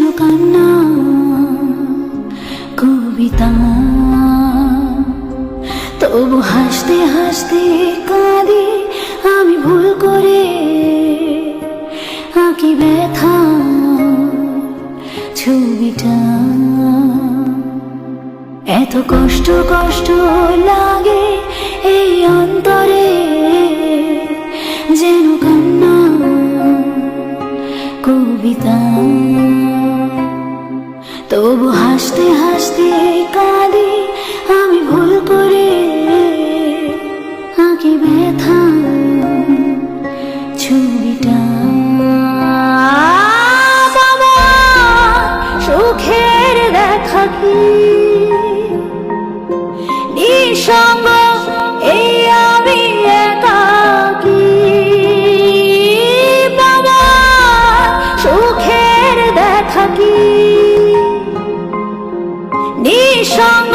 যেন কান্না, কবিতা তবু হাসতে হাসতে কাঁদে, আমি ভুল করে আঁকি ব্যথা ছবিটা। এত কষ্ট কষ্ট লাগে এই অন্তরে, যেন কান্না, কবিতা তবু হাসতে হাসতে কাঁদি, আমি ভুল করে আঁকি ব্যথা ছবিটা সুখের দেখা কি? নিঃসঙ্গ, এই আমি একাকী বাবা, সুখের দেখা কি? নিঃসঙ্গ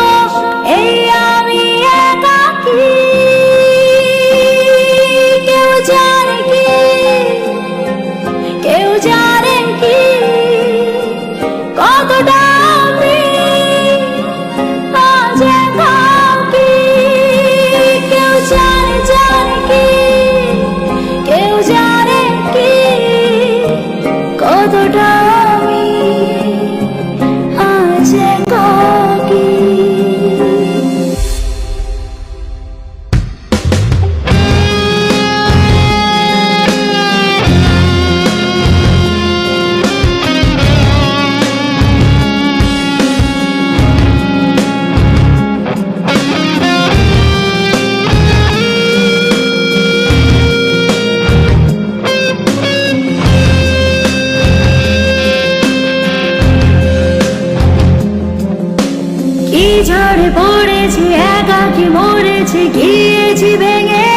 ঝড়ে পড়েছি একাকি মরেছি গিয়েছি ভেঙে।